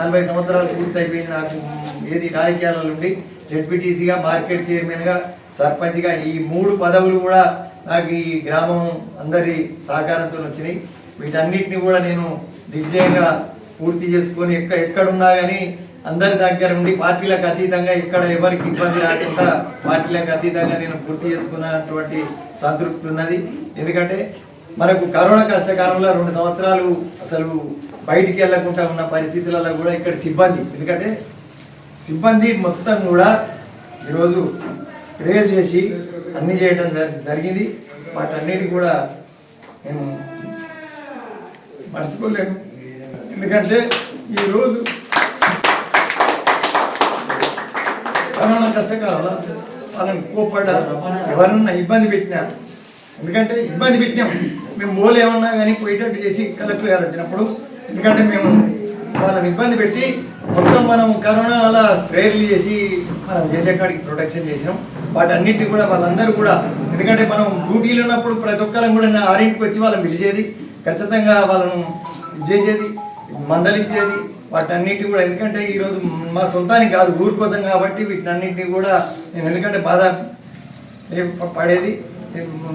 నలభై సంవత్సరాలు పూర్తి అయిపోయింది నాకు. ఏది రాజకీయాల నుండి? జడ్పీటీసీగా మార్కెట్ చైర్మన్గా సర్పంచ్గా ఈ మూడు పదవులు కూడా నాకు ఈ గ్రామం అందరి సహకారంతో వచ్చినాయి. వీటన్నిటిని కూడా నేను దిగ్జయంగా పూర్తి చేసుకొని ఎక్క ఎక్కడున్నా కానీ అందరి దగ్గర ఉండి పార్టీలకు అతీతంగా ఇక్కడ ఎవరికి ఇబ్బంది రాకుండా పార్టీలకు అతీతంగా నేను పూర్తి చేసుకున్నటువంటి సంతృప్తి ఉన్నది. ఎందుకంటే మనకు కరోనా కష్టకాలంలో రెండు సంవత్సరాలు అసలు బయటికి వెళ్ళకుండా ఉన్న పరిస్థితులలో కూడా ఇక్కడ సిబ్బంది. ఎందుకంటే సిబ్బంది మొత్తం కూడా ఈరోజు స్ప్రే చేసి అన్ని చేయడం జరిగింది. వాటన్నిటి కూడా నేను మర్చిపోలేను ఎందుకంటే ఈరోజు కరోనా కష్టకాలంలో వాళ్ళని కోపడ్డా ఎవరన్నా ఇబ్బంది పెట్టినా. ఎందుకంటే ఇబ్బంది పెట్టినాం. మేము పోలేమన్నా కానీ పోయేటట్టు చేసి కలెక్టర్ గారు వచ్చినప్పుడు ఎందుకంటే మేము వాళ్ళని ఇబ్బంది పెట్టి మొత్తం మనం కరోనా వల్ల స్ప్రేర్లు చేసి మనం చేసే కాడికి ప్రొటెక్షన్ చేసినాం. వాటన్నిటిని కూడా వాళ్ళందరూ కూడా ఎందుకంటే మనం డ్యూటీలు ఉన్నప్పుడు ప్రతి ఒక్కరం కూడా నా ఆరింటికి వచ్చి వాళ్ళని పిలిచేది ఖచ్చితంగా వాళ్ళను ఇది చేసేది మందలించేది వాటన్నిటి కూడా. ఎందుకంటే ఈరోజు మా సొంతానికి కాదు ఊరి కోసం కాబట్టి వీటన్నిటిని కూడా నేను ఎందుకంటే బాధ పడేది.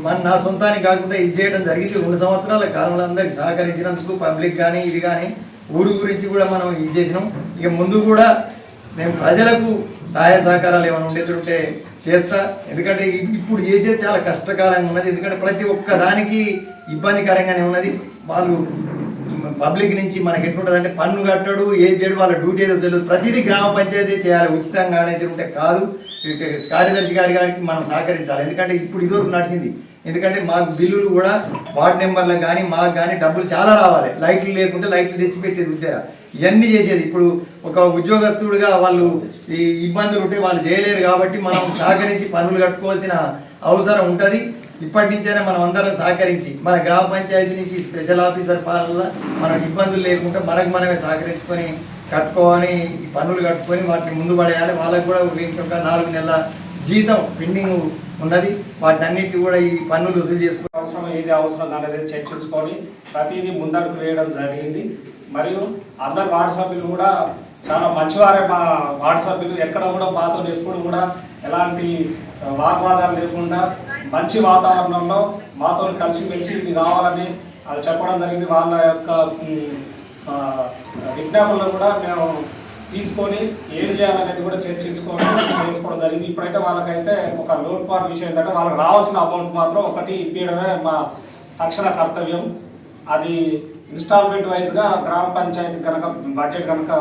మన నా సొంతానికి కాకుండా ఇది చేయడం జరిగింది. రెండు సంవత్సరాల కాలంలో అందరికి సహకరించినందుకు పబ్లిక్ కానీ ఇది కానీ ఊరు గురించి కూడా మనం ఇది చేసినాం. ఇక ముందు కూడా మేము ప్రజలకు సహాయ సహకారాలు ఏమైనా ఉండేది ఉంటే చేస్తా. ఎందుకంటే ఇప్పుడు చేసేది చాలా కష్టకాలంగా ఉన్నది. ఎందుకంటే ప్రతి ఒక్క దానికి ఇబ్బందికరంగానే ఉన్నది. వాళ్ళు పబ్లిక్ నుంచి మనకి ఎట్లుంటుంది అంటే పన్ను కట్టడు ఏ చేయడు వాళ్ళ డ్యూటీ ఏదో తెలియదు ప్రతిదీ గ్రామ పంచాయతీ చేయాలి. ఉచితంగా అనేది ఉంటే కాదు. కార్యదర్శి గారి గారికి మనం సహకరించాలి. ఎందుకంటే ఇప్పుడు ఇదివరకు నడిచింది. ఎందుకంటే మాకు బిల్లులు కూడా వార్డు నెంబర్లకు కానీ మాకు కానీ డబ్బులు చాలా రావాలి. లైట్లు లేకుంటే లైట్లు తెచ్చిపెట్టేది ఉద్దేరా ఇవన్నీ చేసేది. ఇప్పుడు ఒక ఉద్యోగస్తుడిగా వాళ్ళు ఈ ఇబ్బందులు ఉంటే వాళ్ళు చేయలేరు కాబట్టి మనం సహకరించి పనులు కట్టుకోవాల్సిన అవసరం ఉంటుంది. ఇప్పటి నుంచైనా మనం అందరం సహకరించి మన గ్రామ పంచాయతీ నుంచి స్పెషల్ ఆఫీసర్ పాలన మనకు ఇబ్బందులు లేకుండా మనకు మనమే సహకరించుకొని కట్టుకోవాలి ఈ పన్నులు కట్టుకొని వాటిని ముందు పడేయాలి. వాళ్ళకు కూడా ఇంకొక నాలుగు నెలల జీతం పెండింగ్ ఉన్నది. వాటి అన్నిటి కూడా ఈ పన్నులు వసూలు చేసుకుని అవసరం ఏది అవసరం అనేది చర్చించుకొని ప్రతిదీ ముందడుగు వేయడం జరిగింది. మరియు అందరు వార్డు సభ్యులు కూడా చాలా మంచివారే మా వార్డు సభ్యులు. ఎక్కడ కూడా మాతో ఎప్పుడు కూడా ఎలాంటి వాగ్వాదాలు లేకుండా మంచి వాతావరణంలో మాతో కలిసిమెలిసి ఇది కావాలని అది చెప్పడం జరిగింది. వాళ్ళ యొక్క విజ్ఞాపనలు కూడా మేము తీసుకొని ఏం చేయాలనేది కూడా చర్చించుకోవడం చేసుకోవడం జరిగింది. ఇప్పుడైతే వాళ్ళకైతే ఒక లోటుపాటు విషయం ఏంటంటే వాళ్ళకి రావాల్సిన అమౌంట్ మాత్రం ఒకటి ఇప్పించడమే మా తక్షణ కర్తవ్యం. అది ఇన్స్టాల్మెంట్ వైజ్గా గ్రామ పంచాయతీ కనుక బడ్జెట్ కనుక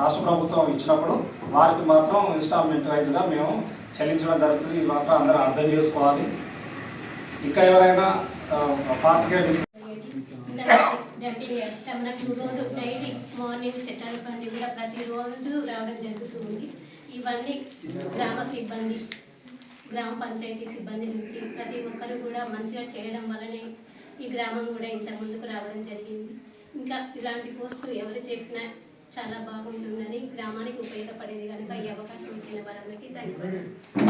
రాష్ట్ర ప్రభుత్వం ఇచ్చినప్పుడు వారికి మాత్రం ఇన్స్టాల్మెంట్ వైజ్గా మేము చెల్లించడం జరుగుతుంది. ఇది మాత్రం అందరూ అర్థం చేసుకోవాలి. ఇంకా ఎవరైనా ఆ, పాతికేయ డంపింగ్ రోజు డైలీ మార్నింగ్ చెట్టాల పండి కూడా ప్రతిరోజు రావడం జరుగుతుంది. ఇవన్నీ గ్రామ సిబ్బంది గ్రామ పంచాయతీ సిబ్బంది నుంచి ప్రతి ఒక్కరు కూడా మంచిగా చేయడం వల్లనే ఈ గ్రామం కూడా ఇంత ముందుకు రావడం జరిగింది. ఇంకా ఇలాంటి పోస్టులు ఎవరు చేసినా చాలా బాగుంటుందని గ్రామానికి ఉపయోగపడేది కనుక ఈ అవకాశం ఇచ్చిన వారందరికీ ధన్యవాదాలు.